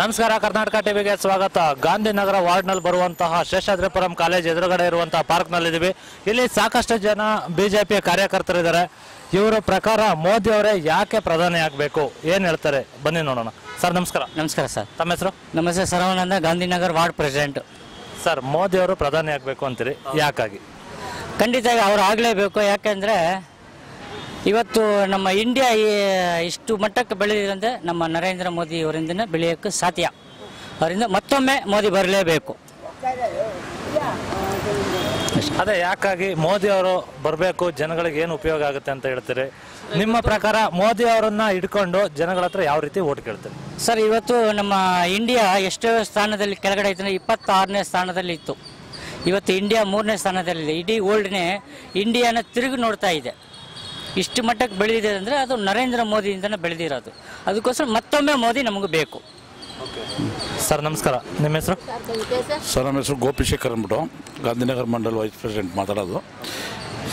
ನಮಸ್ಕಾರ ಕರ್ನಾಟಕ ಟಿವಿಗೆ ಸ್ವಾಗತ. ಗಾಂಧಿನಗರ ವಾರ್ಡ್ನಲ್ಲಿ ಬರುವಂತಹ ಶೇಷಾದ್ರಿಪುರಂ ಕಾಲೇಜ್ ಎದುರುಗಡೆ ಇರುವಂತಹ ಪಾರ್ಕ್ನಲ್ಲಿದ್ದೀವಿ. ಇಲ್ಲಿ ಸಾಕಷ್ಟು ಜನ ಬಿಜೆಪಿಯ ಕಾರ್ಯಕರ್ತರಿದ್ದಾರೆ. ಇವರ ಪ್ರಕಾರ ಮೋದಿ ಅವರೇ ಯಾಕೆ ಪ್ರಧಾನಿ ಆಗಬೇಕು? ಏನು ಹೇಳ್ತಾರೆ? ಬನ್ನಿ ನೋಡೋಣ. ಸರ್ ನಮಸ್ಕಾರ. ನಮಸ್ಕಾರ ಸರ್. ತಮ್ಮ ಹೆಸರು? Namaste Saravananda Gandhinagar ward president. Sir Modi ಅವರು ಪ್ರಧಾನಿ ಆಗಬೇಕು ಅಂತೀರಿ? ಯಾಕಾಗಿ? ಖಂಡಿತ ಅವ್ರು ಆಗಲೇಬೇಕು. ಯಾಕೆಂದರೆ ಇವತ್ತು ನಮ್ಮ ಇಂಡಿಯಾ ಈ- ಇಷ್ಟು ಮಟ್ಟಕ್ಕೆ ಬೆಳೆದಿರಂದ್ರೆ ನಮ್ಮ ನರೇಂದ್ರ ಮೋದಿ ಅವರಿಂದನೇ ಬೆಳೆಯೋಕ್ಕೆ ಸಾಧ್ಯ. ಅವರಿಂದ ಮತ್ತೊಮ್ಮೆ ಮೋದಿ ಬರಲೇಬೇಕು. ಅದೇ ಯಾಕಾಗಿ ಮೋದಿ ಅವರು ಬರಬೇಕು ಜನಗಳಿಗೆ ಏನು ಉಪಯೋಗ ಆಗುತ್ತೆ ಅಂತ ಹೇಳ್ತಾರೆ? ನಿಮ್ಮ ಪ್ರಕಾರ ಮೋದಿ ಅವರನ್ನ ಹಿಡ್ಕೊಂಡು ಜನಗಳ ಹತ್ರ ಯಾವ ರೀತಿ ಓಟ್ ಕೇಳ್ತಾರೆ? ಸರ್ ಇವತ್ತು ನಮ್ಮ ಇಂಡಿಯಾ ಎಷ್ಟೋ ಸ್ಥಾನದಲ್ಲಿ ಕೆಳಗಡೆ ಇತ್ತು ಇಪ್ಪತ್ತಾರನೇ ಸ್ಥಾನದಲ್ಲಿ ಇತ್ತು. ಇವತ್ತು ಇಂಡಿಯಾ ಮೂರನೇ ಸ್ಥಾನದಲ್ಲಿದೆ. ಇಡೀ ವರ್ಲ್ಡ್ನೇ ಇಂಡಿಯಾನ ತಿರುಗಿ ನೋಡ್ತಾ ಇದೆ. ಇಷ್ಟು ಮಟ್ಟಕ್ಕೆ ಬೆಳೆದಿದೆ ಅಂದರೆ ಅದು ನರೇಂದ್ರ ಮೋದಿಯಿಂದನೇ ಬೆಳೆದಿರೋದು. ಅದಕ್ಕೋಸ್ಕರ ಮತ್ತೊಮ್ಮೆ ಮೋದಿ ನಮಗೆ ಬೇಕು. ಸರ್ ನಮಸ್ಕಾರ. ನಿಮ್ಮ ಹೆಸರು? ಸರ್ ನಮ್ಮ ಹೆಸರು ಗೋಪಿಶೇಖರ್ ಅಂದ್ಬಿಟ್ಟು ಗಾಂಧಿನಗರ ಮಂಡಲ್ ವೈಸ್ ಪ್ರೆಸಿಡೆಂಟ್ ಮಾತಾಡೋದು.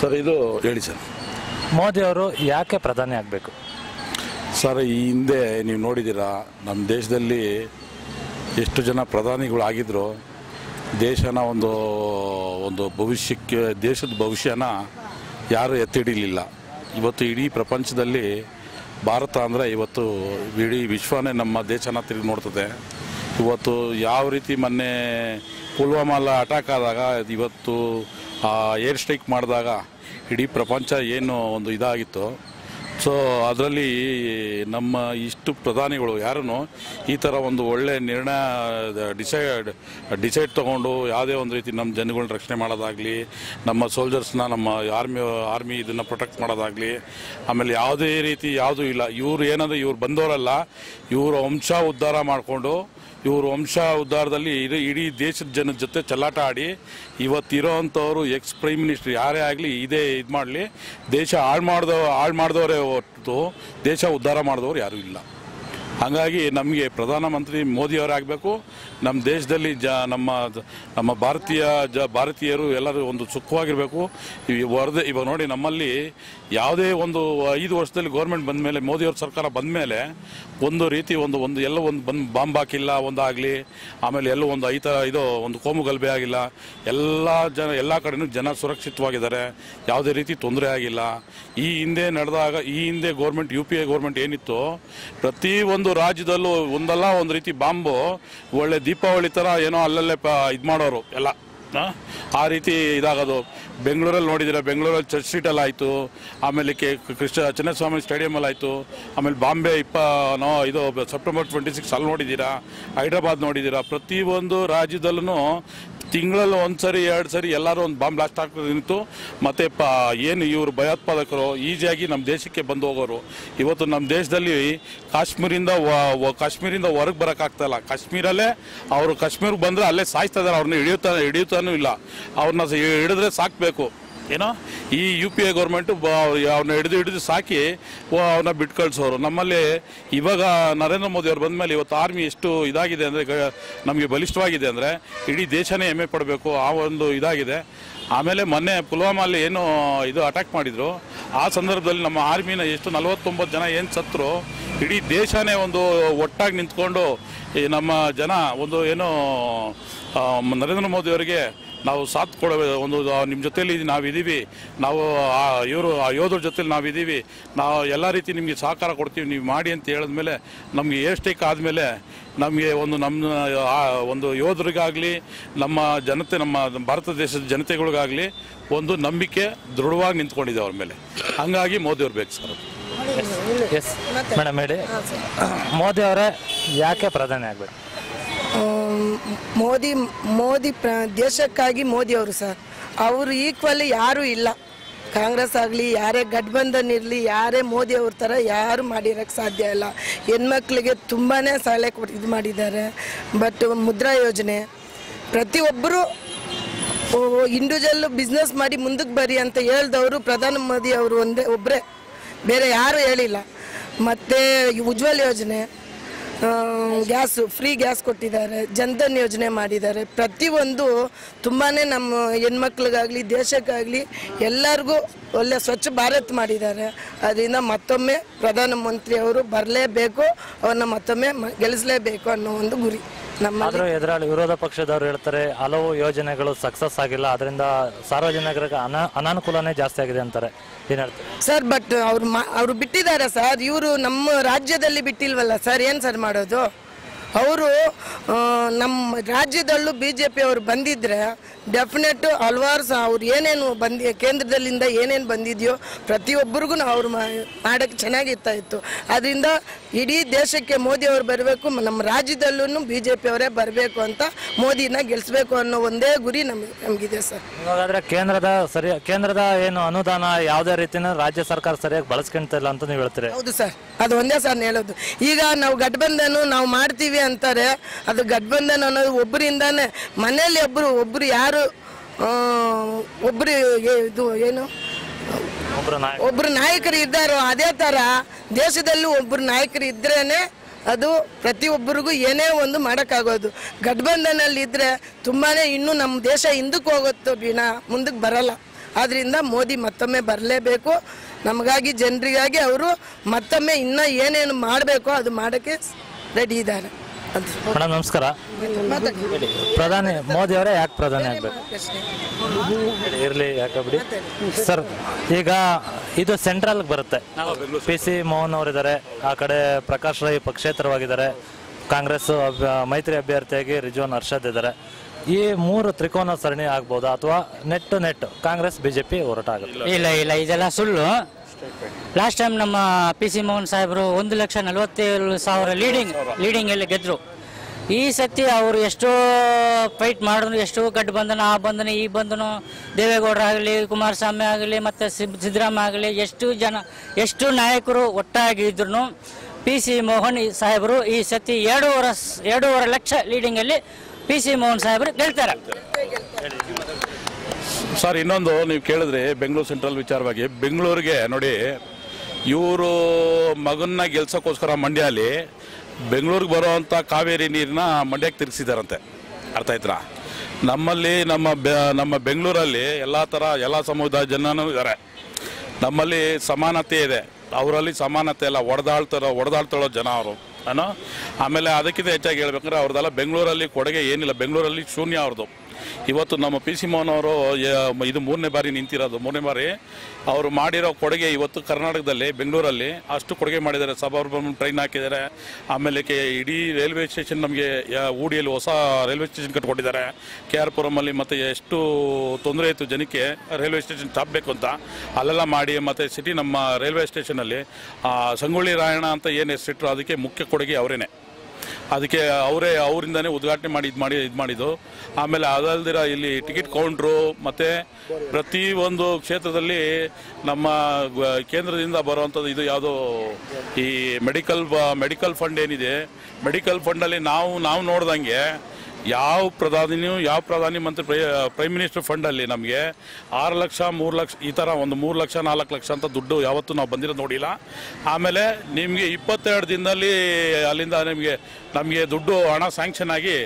ಸರ್ ಇದು ಹೇಳಿ ಸರ್. ಮೋದಿ ಅವರು ಯಾಕೆ ಪ್ರಧಾನಿ ಆಗಬೇಕು? ಸರ್ ಈ ಹಿಂದೆ ನೀವು ನೋಡಿದ್ದೀರಾ ನಮ್ಮ ದೇಶದಲ್ಲಿ ಎಷ್ಟು ಜನ ಪ್ರಧಾನಿಗಳು ಆಗಿದ್ದರು ದೇಶನ ಒಂದು ಒಂದು ಭವಿಷ್ಯಕ್ಕೆ ದೇಶದ ಭವಿಷ್ಯನ ಯಾರು ಎತ್ತಿಡಿಲಿಲ್ಲ. ಇವತ್ತು ಇಡೀ ಪ್ರಪಂಚದಲ್ಲಿ ಭಾರತ ಅಂದರೆ ಇವತ್ತು ಇಡೀ ವಿಶ್ವನೇ ನಮ್ಮ ದೇಶನ ತಿರುಗಿ ನೋಡ್ತದೆ. ಇವತ್ತು ಯಾವ ರೀತಿ ಮೊನ್ನೆ ಪುಲ್ವಾಮಾಲ ಅಟ್ಯಾಕ್ ಆದಾಗ, ಇವತ್ತು ಏರ್ ಸ್ಟ್ರೈಕ್ ಮಾಡಿದಾಗ ಇಡೀ ಪ್ರಪಂಚ ಏನು ಒಂದು ಇದಾಗಿತ್ತು. ಸೊ ಅದರಲ್ಲಿ ನಮ್ಮ ಇಷ್ಟು ಪ್ರಧಾನಿಗಳು ಯಾರೂ ಈ ಥರ ಒಂದು ಒಳ್ಳೆ ನಿರ್ಣಯ ಡಿಸೈಡ್ ಡಿಸೈಡ್ ತೊಗೊಂಡು ಯಾವುದೇ ಒಂದು ರೀತಿ ನಮ್ಮ ಜನಗಳನ್ನ ರಕ್ಷಣೆ ಮಾಡೋದಾಗಲಿ, ನಮ್ಮ ಸೋಲ್ಜರ್ಸ್ನ ನಮ್ಮ ಆರ್ಮಿ ಆರ್ಮಿ ಇದನ್ನು ಪ್ರೊಟೆಕ್ಟ್ ಮಾಡೋದಾಗಲಿ, ಆಮೇಲೆ ಯಾವುದೇ ರೀತಿ ಯಾವುದೂ ಇಲ್ಲ. ಇವ್ರು ಏನಂದ್ರೆ ಇವ್ರು ಬಂದವರಲ್ಲ, ಇವರು ವಂಶ ಉದ್ಧಾರ ಮಾಡಿಕೊಂಡು ಇವ್ರ ವಂಶ ಉದ್ಧಾರದಲ್ಲಿ ಇಡೀ ಇಡೀ ದೇಶದ ಜನ ಜೊತೆ ಚಲ್ಲಾಟ ಆಡಿ ಇವತ್ತಿರೋವಂಥವ್ರು ಎಕ್ಸ್ ಪ್ರೈಮ್ ಮಿನಿಸ್ಟರ್ ಯಾರೇ ಆಗಲಿ ಇದೇ ಇದು ಮಾಡಲಿ ದೇಶ ಹಾಳು ಮಾಡಿದವ ಹಾಳು ಮಾಡಿದವರೇ ಹೊತ್ತು ದೇಶ ಉದ್ಧಾರ ಮಾಡಿದವರು ಯಾರೂ ಇಲ್ಲ. ಹಾಗಾಗಿ ನಮಗೆ ಪ್ರಧಾನಮಂತ್ರಿ ಮೋದಿಯವರಾಗಬೇಕು. ನಮ್ಮ ದೇಶದಲ್ಲಿ ಜ, ನಮ್ಮ ನಮ್ಮ ಭಾರತೀಯ ಜ, ಭಾರತೀಯರು ಎಲ್ಲರೂ ಒಂದು ಸುಖವಾಗಿರಬೇಕು. ಈ ವರದಿ, ಇವಾಗ ನೋಡಿ ನಮ್ಮಲ್ಲಿ ಯಾವುದೇ ಒಂದು ಐದು ವರ್ಷದಲ್ಲಿ ಗೌರ್ಮೆಂಟ್ ಬಂದ ಮೇಲೆ, ಮೋದಿಯವ್ರ ಸರ್ಕಾರ ಬಂದ ಮೇಲೆ ಒಂದು ರೀತಿ ಒಂದು ಒಂದು ಎಲ್ಲ ಒಂದು ಬಂದು ಬಾಂಬ್ ಹಾಕಿಲ್ಲ ಒಂದಾಗಲಿ ಆಮೇಲೆ ಎಲ್ಲೋ ಒಂದು ಐತ ಇದು, ಒಂದು ಕೋಮು ಗಲಭೆ ಆಗಿಲ್ಲ. ಎಲ್ಲ ಜನ, ಎಲ್ಲ ಕಡೆನೂ ಜನ ಸುರಕ್ಷಿತವಾಗಿದ್ದಾರೆ. ಯಾವುದೇ ರೀತಿ ತೊಂದರೆ ಆಗಿಲ್ಲ. ಈ ಹಿಂದೆ ನಡೆದಾಗ, ಈ ಹಿಂದೆ government, U P A government ಏನಿತ್ತು, ಪ್ರತಿ ಒಂದು ರಾಜ್ಯದಲ್ಲೂ ಒಂದಲ್ಲ, ಒಂದು ರೀತಿ ಬಾಂಬು, ಒಳ್ಳೆ ದೀಪಾವಳಿ ಥರ ಏನೋ ಅಲ್ಲಲ್ಲೇ ಪ ಇದು ಮಾಡೋರು ಎಲ್ಲ. ಆ? ರೀತಿ ಇದಾಗೋದು. ಬೆಂಗಳೂರಲ್ಲಿ ನೋಡಿದಿರ ಬೆಂಗಳೂರಲ್ಲಿ ಚರ್ಚ್ ಸ್ಟ್ರೀಟಲ್ಲಿ ಆಯಿತು. ಆಮೇಲೆ ಕೆ ಕೃಷ್ಣ ಚನ್ನಸ್ವಾಮಿ ಸ್ಟೇಡಿಯಮಲ್ಲಿ ಆಯಿತು. ಆಮೇಲೆ ಬಾಂಬೆ ಇಪ್ಪ ನೋ ಇದು ಸೆಪ್ಟೆಂಬರ್ ಟ್ವೆಂಟಿ ಸಿಕ್ಸ್ ಅಲ್ಲಿ ನೋಡಿದ್ದೀರಾ? ಹೈದ್ರಾಬಾದ್ ನೋಡಿದ್ದೀರಾ? ಪ್ರತಿಯೊಂದು ರಾಜ್ಯದಲ್ಲೂ ತಿಂಗಳಲ್ಲಿ ಒಂದು ಸರಿ ಎರಡು ಸರಿ ಎಲ್ಲರೂ ಒಂದು ಬಾಂಬ್ ಬ್ಲಾಸ್ಟ್ ಆಗ್ತದೆ ನಿಂತು. ಮತ್ತೆ ಪ, ಏನು ಇವರು ಭಯೋತ್ಪಾದಕರು ಈಸಿಯಾಗಿ ನಮ್ಮ ದೇಶಕ್ಕೆ ಬಂದು ಹೋಗೋರು. ಇವತ್ತು ನಮ್ಮ ದೇಶದಲ್ಲಿ ಕಾಶ್ಮೀರಿಂದ ಕಾಶ್ಮೀರಿಂದ ಹೊರಗೆ ಬರೋಕ್ಕಾಗ್ತಾಯಿಲ್ಲ ಕಾಶ್ಮೀರಲ್ಲೇ ಅವರು ಕಾಶ್ಮೀರಿಗೆ ಬಂದರೆ ಅಲ್ಲೇ ಸಾಯ್ತಾ ಇದ್ದಾರೆ ಅವ್ರನ್ನ ಹಿಡಿಯುತ್ತಾ, ಹಿಡಿಯುತ್ತಾನೂ ಇಲ್ಲ. ಅವ್ರನ್ನ ಹಿಡಿದ್ರೆ ಸಾಕಬೇಕು. ಏನೋ? ಈ ಯು ಪಿ ಎ ಗೌರ್ಮೆಂಟು ಅವ್ರನ್ನ ಹಿಡಿದು ಹಿಡಿದು ಸಾಕಿ ಅವನ್ನ ಬಿಟ್ಟು ಕಳಿಸೋರು ನಮ್ಮಲ್ಲಿ ಇವಾಗ ನರೇಂದ್ರ ಮೋದಿ ಅವ್ರು ಬಂದಮೇಲೆ ಇವತ್ತು ಆರ್ಮಿ ಎಷ್ಟು ಇದಾಗಿದೆ ಅಂದರೆ ನಮಗೆ ಬಲಿಷ್ಠವಾಗಿದೆ ಅಂದರೆ, ಇಡೀ ದೇಶನೇ ಹೆಮ್ಮೆ ಪಡಬೇಕು, ಆ ಒಂದು ಇದಾಗಿದೆ. ಆಮೇಲೆ ಮೊನ್ನೆ ಪುಲ್ವಾಮಲ್ಲಿ ಏನು ಇದು ಅಟ್ಯಾಕ್ ಮಾಡಿದ್ರು. ಆ ಸಂದರ್ಭದಲ್ಲಿ ನಮ್ಮ ಆರ್ಮಿನ ಎಷ್ಟು ನಲವತ್ತೊಂಬತ್ತು ಜನ ಏನು ಸತ್ರು, ಇಡೀ ದೇಶನೇ ಒಂದು ಒಟ್ಟಾಗಿ ನಿಂತ್ಕೊಂಡು ನಮ್ಮ ಜನ ಒಂದು ಏನು ನರೇಂದ್ರ ಮೋದಿ ಅವರಿಗೆ ನಾವು ಸಾಥ್ ಕೊಡ ಒಂದು ನಿಮ್ಮ ಜೊತೇಲಿ ನಾವಿದ್ದೀವಿ ನಾವು ಆ ಇವರು ಆ ಯೋಧರ ಜೊತೆಲಿ ನಾವಿದ್ದೀವಿ ನಾವು ಎಲ್ಲ ರೀತಿ ನಿಮಗೆ ಸಹಕಾರ ಕೊಡ್ತೀವಿ. ನೀವು ಮಾಡಿ ಅಂತ ಹೇಳಿದ್ಮೇಲೆ ನಮಗೆ ಏರ್ ಸ್ಟೇಕ್ ಆದಮೇಲೆ ನಮಗೆ ಒಂದು ನಮ್ಮ ಆ ಒಂದು ಯೋಧರಿಗಾಗಲಿ ನಮ್ಮ ಜನತೆ ನಮ್ಮ ಭಾರತ ದೇಶದ ಜನತೆಗಳಿಗಾಗಲಿ ಒಂದು ನಂಬಿಕೆ ದೃಢವಾಗಿ ನಿಂತ್ಕೊಂಡಿದೆ ಅವ್ರ ಮೇಲೆ. ಹಂಗಾಗಿ ಮೋದಿ ಅವ್ರು ಬೇಕು ಸರ್ ಎಸ್ ಮೇಡಮ್ ಹೇಳಿ. ಮೋದಿ ಅವರೇ ಯಾಕೆ ಪ್ರಧಾನಿ ಆಗಬೇಕು? ಮೋದಿ ಮೋದಿ ದೇಶಕ್ಕಾಗಿ ಮೋದಿ ಅವರು ಸರ್. ಅವರು ಈಕ್ವಲ್ ಯಾರೂ ಇಲ್ಲ. ಕಾಂಗ್ರೆಸ್ ಆಗಲಿ, ಯಾರೇ ಗಠಬಂಧನ್ ಇರಲಿ, ಯಾರೇ ಮೋದಿ ಅವ್ರ ಥರ ಯಾರು ಮಾಡಿರೋಕ್ಕೆ ಸಾಧ್ಯ ಇಲ್ಲ. ಹೆಣ್ಮಕ್ಳಿಗೆ ತುಂಬಾ ಸಹಾಯ ಕೊಟ್ಟು ಇದು ಮಾಡಿದ್ದಾರೆ. ಬಟ್ ಮುದ್ರಾ ಯೋಜನೆ. ಪ್ರತಿಯೊಬ್ಬರು ಇಂಡಿವಿಜುವಲ್ ಬಿಸ್ನೆಸ್ ಮಾಡಿ ಮುಂದಕ್ಕೆ ಬರ್ರಿ ಅಂತ ಹೇಳ್ದವರು ಪ್ರಧಾನ ಮೋದಿ ಅವರು ಒಂದೇ ಒಬ್ಬರೇ ಬೇರೆ ಯಾರು ಹೇಳಿಲ್ಲ. ಮತ್ತು ಉಜ್ವಲ್ ಯೋಜನೆ. ಗ್ಯಾಸು, ಫ್ರೀ ಗ್ಯಾಸ್ ಕೊಟ್ಟಿದ್ದಾರೆ, ಜನ್ಧನ್ ಯೋಜನೆ ಮಾಡಿದ್ದಾರೆ. ಪ್ರತಿಯೊಂದು ತುಂಬಾ ನಮ್ಮ ಹೆಣ್ಮಕ್ಳಿಗಾಗಲಿ, ದೇಶಕ್ಕಾಗಲಿ ಎಲ್ಲರಿಗೂ ಒಳ್ಳೆ ಸ್ವಚ್ಛ ಭಾರತ್ ಮಾಡಿದ್ದಾರೆ. ಅದರಿಂದ ಮತ್ತೊಮ್ಮೆ ಪ್ರಧಾನಮಂತ್ರಿಯವರು ಬರಲೇಬೇಕು, ಅವ್ರನ್ನ ಮತ್ತೊಮ್ಮೆ ಗೆಲ್ಲಿಸಲೇಬೇಕು ಅನ್ನೋ ಒಂದು ಗುರಿ. ಆದ್ರೂ ಎದುರಾಳಿ ವಿರೋಧ ಪಕ್ಷದವರು ಹೇಳ್ತಾರೆ ಹಲವು ಯೋಜನೆಗಳು ಸಕ್ಸಸ್ ಆಗಿಲ್ಲ ಅದರಿಂದ ಸಾರ್ವಜನಿಕರಿಗೆ ಅನ ಅನಾನುಕೂಲನೇ ಜಾಸ್ತಿ ಆಗಿದೆ ಅಂತಾರೆ. ಸರ್ ಬಟ್ ಅವರು ಅವ್ರು ಬಿಟ್ಟಿದ್ದಾರೆ ಸರ್. ಇವರು ನಮ್ಮ ರಾಜ್ಯದಲ್ಲಿ ಬಿಟ್ಟಿಲ್ವಲ್ಲ ಸರ್? ಏನು ಸರ್ ಮಾಡೋದು? ಅವರು ನಮ್ಮ ರಾಜ್ಯದಲ್ಲೂ ಬಿ ಜೆ ಪಿ ಅವರು ಬಂದಿದ್ರೆ ಡೆಫಿನೆಟ್ ಹಲ್ವಾರು ಸಹ ಅವ್ರು ಏನೇನು ಬಂದ ಕೇಂದ್ರದಲ್ಲಿಂದ ಏನೇನು ಬಂದಿದೆಯೋ ಪ್ರತಿಯೊಬ್ಬರಿಗೂ ಅವ್ರು ಮಾಡೋಕ್ಕೆ ಚೆನ್ನಾಗಿರ್ತಾ ಇತ್ತು. ಅದರಿಂದ ಇಡೀ ದೇಶಕ್ಕೆ ಮೋದಿ ಅವರು ಬರಬೇಕು ನಮ್ಮ ರಾಜ್ಯದಲ್ಲೂ ಬಿ ಜೆ ಪಿ ಅವರೇ ಬರಬೇಕು ಅಂತ ಮೋದಿನ ಗೆಲ್ಲಿಸ್ಬೇಕು ಅನ್ನೋ ಒಂದೇ ಗುರಿ ನಮಗೆ ನಮಗಿದೆ ಸರ್. ಹಾಗಾದರೆ ಕೇಂದ್ರದ ಸರಿ ಕೇಂದ್ರದ ಏನು ಅನುದಾನ ಯಾವುದೇ ರೀತಿಯ ರಾಜ್ಯ ಸರ್ಕಾರ ಸರಿಯಾಗಿ ಬಳಸ್ಕೊಂತಿಲ್ಲ ಅಂತ ನೀವು ಹೇಳ್ತೀರಿ? ಹೌದು ಸರ್ ಅದು ಒಂದೇ ಸರ್ ಹೇಳೋದು. ಈಗ ನಾವು ಗಠಬಂಧನ ನಾವು ಮಾಡ್ತೀವಿ ಅಂತಾರೆ. ಅದು ಗಡ್ಬಂಧನ ಅನ್ನೋದು ಒಬ್ಬರಿಂದಾನೆ ಮನೆಯಲ್ಲಿ ಒಬ್ಬರು ಒಬ್ಬರು ಯಾರು ಒಬ್ಬರು ಇದು ಏನು? ಒಬ್ಬರು ನಾಯಕರು ಇದ್ದಾರೋ ಅದೇ ಥರ ದೇಶದಲ್ಲೂ ಒಬ್ಬರು ನಾಯಕರು ಇದ್ರೇ ಅದು ಪ್ರತಿಯೊಬ್ಬರಿಗೂ ಏನೇ ಒಂದು ಮಾಡೋಕ್ಕಾಗೋದು. ಗಠಬಂಧನಲ್ಲಿ ಇದ್ದರೆ ತುಂಬಾ ಇನ್ನೂ ನಮ್ಮ ದೇಶ ಹಿಂದಕ್ಕೆ ಹೋಗುತ್ತೋ ಬೀಣ ಮುಂದಕ್ಕೆ ಬರಲ್ಲ. ಆದ್ದರಿಂದ ಮೋದಿ ಮತ್ತೊಮ್ಮೆ ಬರಲೇಬೇಕು. ನಮಗಾಗಿ ಜನರಿಗಾಗಿ ಅವರು ಮತ್ತೊಮ್ಮೆ ಇನ್ನೂ ಏನೇನು ಮಾಡಬೇಕೋ ಅದು ಮಾಡೋಕ್ಕೆ ರೆಡಿ ಇದ್ದಾರೆ. ಮೇಡಮ್ ನಮಸ್ಕಾರ. ಪ್ರಧಾನಿ ಮೋದಿ ಅವರೇ ಯಾಕೆ ಪ್ರಧಾನಿ ಆಗ್ಬೇಕು? ಇರಲಿ ಯಾಕೆ ಬಿಡಿ ಸರ್ ಈಗ ಇದು ಸೆಂಟ್ರಲ್ ಬರುತ್ತೆ. ಪಿ ಸಿ ಮೋಹನ್ ಅವರಿದ್ದಾರೆ ಆ ಕಡೆ ಪ್ರಕಾಶ್ ರೈ ಪಕ್ಷೇತರವಾಗಿದ್ದಾರೆ ಕಾಂಗ್ರೆಸ್ ಮೈತ್ರಿ ಅಭ್ಯರ್ಥಿಯಾಗಿ ರಿಜ್ವಾನ್ ಅರ್ಷದ್ ಇದ್ದಾರೆ. ಈ ಮೂರು ತ್ರಿಕೋನ ಸರಣಿ ಆಗ್ಬೋದಾ ಅಥವಾ net to net Congress BJP ಹೋರಾಟ ಆಗುತ್ತೆ? ಇಲ್ಲ ಇಲ್ಲ ಇದೆಲ್ಲ ಸುಳ್ಳು. ಲಾಸ್ಟ್ ಟೈಮ್ ನಮ್ಮ ಪಿ ಸಿ ಮೋಹನ್ ಸಾಹೇಬರು ಒಂದು ಲಕ್ಷ ನಲವತ್ತೇಳು ಸಾವಿರ ಲೀಡಿಂಗ್ ಲೀಡಿಂಗ್ ಅಲ್ಲಿ ಗೆದ್ರು. ಈ ಸತಿ ಅವರು ಎಷ್ಟೋ ಫೈಟ್ ಮಾಡಿದ್ರು ಎಷ್ಟೋ ಗಡ್ಡು ಬಂಧನ ಆ ಬಂಧನ ಈ ಬಂಧನ ದೇವೇಗೌಡರ ಆಗಲಿ ಕುಮಾರಸ್ವಾಮಿ ಆಗಲಿ ಮತ್ತು ಸಿದ್ದರಾಮ ಆಗಲಿ ಎಷ್ಟು ಜನ ಎಷ್ಟು ನಾಯಕರು ಒಟ್ಟಾಗಿ ಇದ್ರು ಪಿ ಸಿ ಮೋಹನ್ ಸಾಹೇಬರು ಈ ಸತಿ ಎರಡೂವರೆ ಎರಡೂವರೆ ಲಕ್ಷ ಲೀಡಿಂಗಲ್ಲಿ ಪಿ ಸಿ ಮೋಹನ್ ಸಾಹೇಬರು ಗೆಲ್ತಾರೆ. ಸರ್, ಇನ್ನೊಂದು ನೀವು ಕೇಳಿದ್ರಿ ಬೆಂಗಳೂರು ಸೆಂಟ್ರಲ್ ವಿಚಾರವಾಗಿ. ಬೆಂಗಳೂರಿಗೆ ನೋಡಿ, ಇವರು ಮಗನ್ನ ಗೆಲ್ಸೋಕ್ಕೋಸ್ಕರ ಮಂಡ್ಯಲ್ಲಿ ಬೆಂಗಳೂರಿಗೆ ಬರುವಂಥ ಕಾವೇರಿ ನೀರನ್ನ ಮಂಡ್ಯಕ್ಕೆ ತಿರ್ಗಿಸಿದಾರಂತೆ. ಅರ್ಥ ಆಯ್ತಾ ನಮ್ಮಲ್ಲಿ ನಮ್ಮ ಬೆ, ನಮ್ಮ ಬೆಂಗಳೂರಲ್ಲಿ ಎಲ್ಲ ಥರ ಎಲ್ಲ ಸಮುದಾಯ ಜನನೂ ಇದ್ದಾರೆ ನಮ್ಮಲ್ಲಿ ಸಮಾನತೆ ಇದೆ. ಅವರಲ್ಲಿ ಸಮಾನತೆ ಇಲ್ಲ ಒಡೆದಾಳ್ತಾರೋ ಒಡೆದಾಳ್ತಾಳೋ ಜನ ಅವರು. ಏನೋ ಆಮೇಲೆ ಅದಕ್ಕಿಂತ ಹೆಚ್ಚಾಗಿ ಹೇಳ್ಬೇಕಂದ್ರೆ ಅವ್ರದ್ದೆಲ್ಲ ಬೆಂಗಳೂರಲ್ಲಿ ಕೊಡುಗೆ ಏನಿಲ್ಲ. ಬೆಂಗಳೂರಲ್ಲಿ ಶೂನ್ಯ ಅವ್ರದ್ದು. ಇವತ್ತು ನಮ್ಮ ಪಿ ಸಿ ಮೋಹನ್ ಅವರು ಇದು ಮೂರನೇ ಬಾರಿ ನಿಂತಿರೋದು. ಮೂರನೇ ಬಾರಿ ಅವರು ಮಾಡಿರೋ ಕೊಡುಗೆ ಇವತ್ತು ಕರ್ನಾಟಕದಲ್ಲಿ, ಬೆಂಗಳೂರಲ್ಲಿ ಅಷ್ಟು ಕೊಡುಗೆ ಮಾಡಿದ್ದಾರೆ. ಸಬರ್ಬನ್ ಟ್ರೈನ್ ಹಾಕಿದ್ದಾರೆ. ಆಮೇಲೆ ಇಡೀ ರೈಲ್ವೆ ಸ್ಟೇಷನ್ ನಮಗೆ ಊಡಿಯಲ್ಲಿ ಹೊಸ ರೈಲ್ವೆ ಸ್ಟೇಷನ್ ಕಟ್ಕೊಟ್ಟಿದ್ದಾರೆ. ಕೆ ಆರ್ ಪುರಮಲ್ಲಿ ಮತ್ತು ಎಷ್ಟು ತೊಂದರೆ ಇತ್ತು ಜನಕ್ಕೆ ರೈಲ್ವೆ ಸ್ಟೇಷನ್ ಬೇಕು ಅಂತ. ಅಲ್ಲೆಲ್ಲ ಮಾಡಿ ಮತ್ತು ಸಿಟಿ ನಮ್ಮ ರೈಲ್ವೆ ಸ್ಟೇಷನಲ್ಲಿ ಸಂಗೊಳ್ಳಿ ರಾಯಣ್ಣ ಅಂತ ಏನು ಹೆಸರಿಟ್ರು ಅದಕ್ಕೆ ಮುಖ್ಯ ಕೊಡುಗೆ ಅವರೇನೆ. ಅದಕ್ಕೆ ಅವರೇ ಅವರಿಂದನೇ ಉದ್ಘಾಟನೆ ಮಾಡಿ ಇದು ಮಾಡಿ ಇದು ಮಾಡಿದ್ದು. ಆಮೇಲೆ ಅದಲ್ದಿರ ಇಲ್ಲಿ ಟಿಕೆಟ್ ಕೌಂಟ್ರು ಮತ್ತು ಪ್ರತಿ ಒಂದು ಕ್ಷೇತ್ರದಲ್ಲಿ ನಮ್ಮ ಕೇಂದ್ರದಿಂದ ಬರುವಂಥದ್ದು ಇದು ಯಾವುದು ಈ ಮೆಡಿಕಲ್ ಮೆಡಿಕಲ್ ಫಂಡ್ ಏನಿದೆ. ಮೆಡಿಕಲ್ ಫಂಡಲ್ಲಿ ನಾವು ನಾವು ನೋಡ್ದಂಗೆ ಯಾವ ಪ್ರಧಾನಿಯೂ ಯಾವ ಪ್ರಧಾನಿ ಮಂತ್ರಿ, ಪ್ರೈ ಪ್ರೈಮ್ ಮಿನಿಸ್ಟರ್ ಫಂಡಲ್ಲಿ ನಮಗೆ ಆರು ಲಕ್ಷ, ಮೂರು ಲಕ್ಷ, ಈ ಥರ ಒಂದು ಮೂರು ಲಕ್ಷ, ನಾಲ್ಕು ಲಕ್ಷ ಅಂತ ದುಡ್ಡು ಯಾವತ್ತೂ ನಾವು ಬಂದಿರೋದು ನೋಡಿಲ್ಲ. ಆಮೇಲೆ ನಿಮಗೆ ಇಪ್ಪತ್ತೆರಡು ದಿನದಲ್ಲಿ ಅಲ್ಲಿಂದ ನಿಮಗೆ, ನಮಗೆ ದುಡ್ಡು ಹಣ ಸ್ಯಾಂಕ್ಷನ್ ಆಗಿ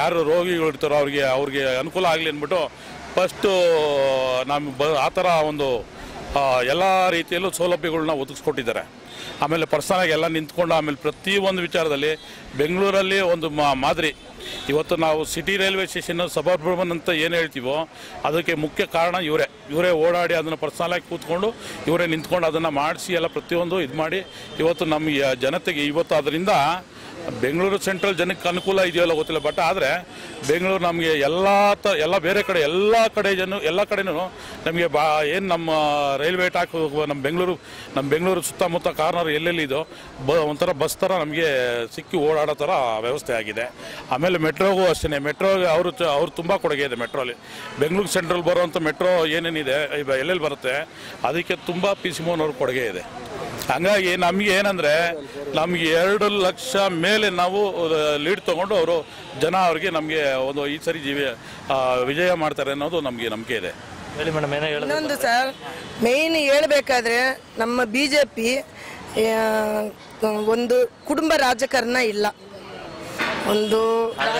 ಯಾರು ರೋಗಿಗಳು ಇರ್ತಾರೋ ಅವ್ರಿಗೆ ಅವ್ರಿಗೆ ಅನುಕೂಲ ಆಗಲಿ ಅಂದ್ಬಿಟ್ಟು ಫಸ್ಟು ನಮ್ಮ ಬ, ಆ ಥರ ಒಂದು ಎಲ್ಲ ರೀತಿಯಲ್ಲೂ ಸೌಲಭ್ಯಗಳನ್ನ ಒದಗಿಸ್ಕೊಟ್ಟಿದ್ದಾರೆ. ಆಮೇಲೆ ಪರ್ಸನಾಗಿ ಎಲ್ಲ ನಿಂತ್ಕೊಂಡು ಆಮೇಲೆ ಪ್ರತಿಯೊಂದು ವಿಚಾರದಲ್ಲಿ ಬೆಂಗಳೂರಲ್ಲಿ ಒಂದು ಮಾದರಿ. ಇವತ್ತು ನಾವು ಸಿಟಿ ರೈಲ್ವೆ ಸ್ಟೇಷನ್ ಸಬರ್ಬನ್ ಅಂತ ಏನು ಹೇಳ್ತೀವೋ ಅದಕ್ಕೆ ಮುಖ್ಯ ಕಾರಣ ಇವರೇ. ಇವರೇ ಓಡಾಡಿ ಅದನ್ನು ಪರ್ಸನಲಾಗಿ ಕೂತ್ಕೊಂಡು ಇವರೇ ನಿಂತ್ಕೊಂಡು ಅದನ್ನು ಮಾಡಿಸಿ ಎಲ್ಲ ಪ್ರತಿಯೊಂದು ಇದು ಮಾಡಿ ಇವತ್ತು ನಮ್ಮ ಜನತೆಗೆ ಇವತ್ತು ಅದರಿಂದ ಬೆಂಗಳೂರು ಸೆಂಟ್ರಲ್ ಜನಕ್ಕೆ ಅನುಕೂಲ ಇದೆಯಲ್ಲ ಗೊತ್ತಿಲ್ಲ ಬಟ್ ಆದರೆ ಬೆಂಗಳೂರು ನಮಗೆ ಎಲ್ಲ ತ, ಎಲ್ಲ ಬೇರೆ ಕಡೆ, ಎಲ್ಲ ಕಡೆ ಜನ, ಎಲ್ಲ ಕಡೆನೂ ನಮಗೆ ಬಾ, ಏನು ನಮ್ಮ ರೈಲ್ವೆ ಟಾಕ್ ನಮ್ಮ ಬೆಂಗಳೂರು ನಮ್ಮ ಬೆಂಗಳೂರು ಸುತ್ತಮುತ್ತ ಕಾರ್ನರ್ ಎಲ್ಲೆಲ್ಲಿ ಇದೋ, ಬ, ಒಂಥರ ಬಸ್ ಥರ ನಮಗೆ ಸಿಕ್ಕಿ ಓಡಾಡೋ ಥರ ವ್ಯವಸ್ಥೆ ಆಗಿದೆ. ಆಮೇಲೆ ಮೆಟ್ರೋಗೂ ಅಷ್ಟೇ ಮೆಟ್ರೋಗೆ ಅವರು ಅವ್ರು ತುಂಬ ಕೊಡುಗೆ ಇದೆ ಮೆಟ್ರೋಲಿ. ಬೆಂಗಳೂರು ಸೆಂಟ್ರಲ್ ಬರುವಂಥ ಮೆಟ್ರೋ ಏನೇನಿದೆ ಎಲ್ಲೆಲ್ಲಿ ಬರುತ್ತೆ, ಅದಕ್ಕೆ ತುಂಬ ಪಿ ಸಿ ಮೋನವ್ರ ಕೊಡುಗೆ ಇದೆ. ಹಂಗಾಗಿ ನಮಗೆ ಏನಂದ್ರೆ ನಮ್ಗೆ ಎರಡು ಲಕ್ಷ ಮೇಲೆ ನಾವು ಲೀಡ್ ತಗೊಂಡು ಅವರು ಜನ ಅವ್ರಿಗೆ ನಮಗೆ ಒಂದು ಈ ಸರಿ ಜೀವಿ ವಿಜಯ ಮಾಡ್ತಾರೆ ಅನ್ನೋದು ನಮಗೆ ನಂಬಿಕೆ ಇದೆ. ಹೇಳಿ ಮೇಡಮ್ ಏನೋ ಹೇಳಿದ್ರೆ ಇನ್ನೊಂದು ಸರ್ ಮೇಯ್ನ್ ಹೇಳ್ಬೇಕಾದ್ರೆ ನಮ್ಮ ಬಿ ಜೆ ಪಿ ಒಂದು ಕುಟುಂಬ ರಾಜಕಾರಣ ಇಲ್ಲ. ಒಂದು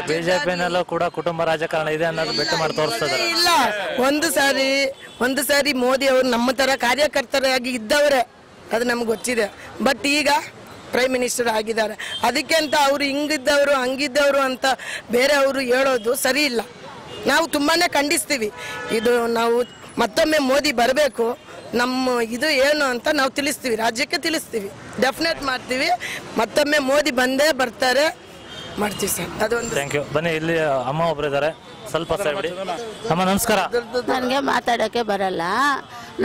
ಬಿಜೆಪಿನಲ್ಲೂ ಕೂಡ ಕುಟುಂಬ ರಾಜಕಾರಣ ಇದೆ ಅನ್ನೋದು ಬೆಟ್ಟು ಮಾಡಿ ತೋರಿಸ್ತದೆ ಇಲ್ಲ ಒಂದು ಸಾರಿ ಒಂದು ಸಾರಿ ಮೋದಿ ಅವರು ನಮ್ಮ ತರ ಕಾರ್ಯಕರ್ತರಾಗಿ ಇದ್ದವರೇ. ಅದು ನಮ್ಗೆ ಗೊತ್ತಿದೆ. ಬಟ್ ಈಗ ಪ್ರೈಮ್ ಮಿನಿಸ್ಟರ್ ಆಗಿದ್ದಾರೆ. ಅದಕ್ಕೆ ಅಂತ ಅವರು ಹಿಂಗಿದ್ದವರು, ಹಂಗಿದ್ದವರು ಅಂತ ಬೇರೆ ಅವರು ಹೇಳೋದು ಸರಿ ಇಲ್ಲ. ನಾವು ತುಂಬಾ ಖಂಡಿಸ್ತೀವಿ. ಇದು ನಾವು ಮತ್ತೊಮ್ಮೆ ಮೋದಿ ಬರಬೇಕು. ನಮ್ಮ ಇದು ಏನು ಅಂತ ನಾವು ತಿಳಿಸ್ತೀವಿ. ರಾಜ್ಯಕ್ಕೆ ತಿಳಿಸ್ತೀವಿ. ಡೆಫಿನೆಟ್ ಮಾಡ್ತೀವಿ. ಮತ್ತೊಮ್ಮೆ ಮೋದಿ ಬಂದೇ ಬರ್ತಾರೆ. ಮಾಡ್ತೀವಿ ಸರ್. ಅದೊಂದು ಥ್ಯಾಂಕ್ ಯು ಬನ್ನಿ, ಇಲ್ಲಿ ಅಮ್ಮ ಒಬ್ರು ಇದ್ದಾರೆ ಸ್ವಲ್ಪ ಸೈಡ್ ಬಿಡಿ ಅಮ್ಮ ನಮಸ್ಕಾರ. ನನಗೆ ಮಾತಾಡೋಕ್ಕೆ ಬರಲ್ಲ.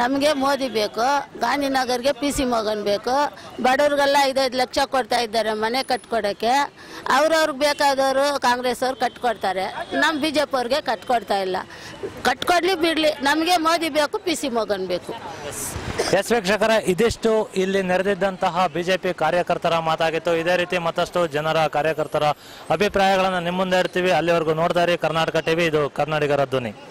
ನಮಗೆ ಮೋದಿ ಬೇಕು ಗಾಂಧಿನಗರ್ಗೆ ಪಿ ಸಿ ಮೋಗನ್ ಬೇಕು. ಬಡವ್ರಿಗೆಲ್ಲ ಐದೈದು ಲಕ್ಷ ಕೊಡ್ತಾ ಇದ್ದಾರೆ ಮನೆ ಕಟ್ಕೊಡೋಕ್ಕೆ ಅವ್ರವ್ರಿಗೆ ಬೇಕಾದವರು ಕಾಂಗ್ರೆಸ್ ಅವ್ರು ಕಟ್ಕೊಡ್ತಾರೆ. ನಮ್ಮ ಬಿ ಜೆ ಪಿ ಅವ್ರಿಗೆ ಕಟ್ಕೊಡ್ತಾ ಇಲ್ಲ. ಕಟ್ಕೊಡ್ಲಿ ಬಿಡಲಿ. ನಮಗೆ ಮೋದಿ ಬೇಕು ಪಿ ಸಿ ಮೋಗನ್ ಬೇಕು. ಎಸ್ ವೀಕ್ಷಕರ ಇದಿಷ್ಟು ಇಲ್ಲಿ ನೆರೆದಿದ್ದಂತಹ ಬಿಜೆಪಿ ಕಾರ್ಯಕರ್ತರ ಮಾತಾಗಿತ್ತು. ಇದೇ ರೀತಿ ಮತ್ತಷ್ಟು ಜನರ ಕಾರ್ಯಕರ್ತರ ಅಭಿಪ್ರಾಯಗಳನ್ನು ನಿಮ್ಮ ಮುಂದೆ ಇರ್ತೀವಿ ಅಲ್ಲಿವರೆಗೂ ನೋಡ್ತಾ ಇರಿ. Karnataka TV ಇದು ಕನ್ನಡಿಗರ ಧ್ವನಿ